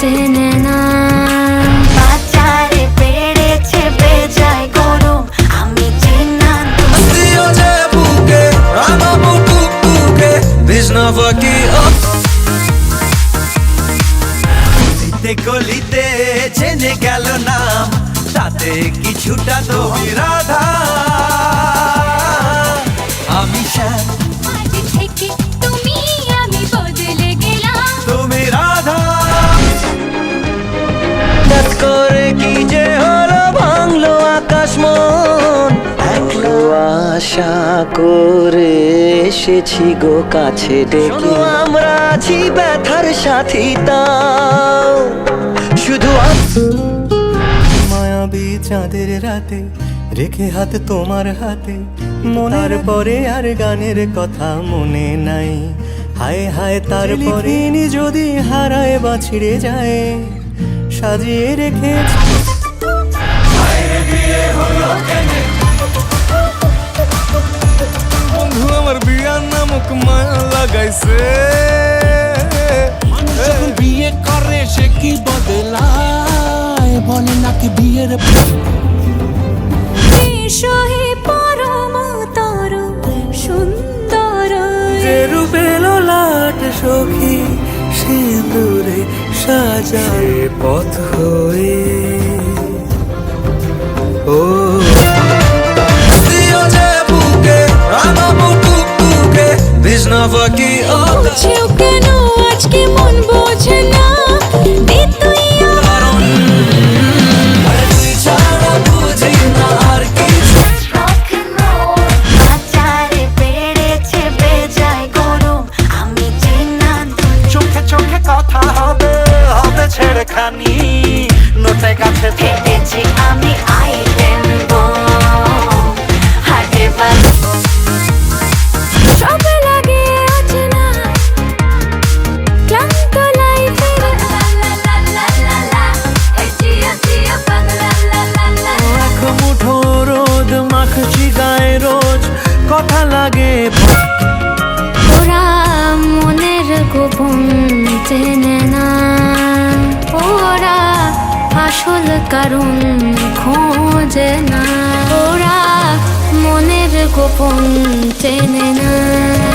চেনে না। বাজারে বেড়েছে বেজায় গরম আমি চিনা দিও বুকে রাঙাবো টুকটুকে তৃষ্ণা ফাঁকি গলিতে গলিতে জেনে গেল নাম, তাতে কিছুটা তো রাধা। আশা করে এসেছি গো কাছে ডেকে। আমরা আছি ব্যথার সাথী তাও। শুধু মায়াবী চাঁদের রাতে রেখে হাত তোমার হাতে। মনার পরে আর গানের কথা মনে নাই। হায় হায় তারপরে যদি হারায় বা ছিড়ে যায়। সাজিয়ে রেখেছি। লাগাইছে যখন বিয়ে করে সে কি বদলায়? বলে নাকি বিয়ের সহে পরম তর সুন্দর। লাট সখী সিঁদুরে সাজায় পথ হয়ে ও বুঝেও কেন? আজকে মন বোঝে না। ছাড়া কথা হবে হবে ছেড়খানি। নোটে কাছে ফেটেছি মাখছি গায়ে রোজ কথা লাগে। ওরা মনের গোপন চেনে না। ওরা আসল কারণ খোঁজে না। ওরা মনের গোপন চেনে না।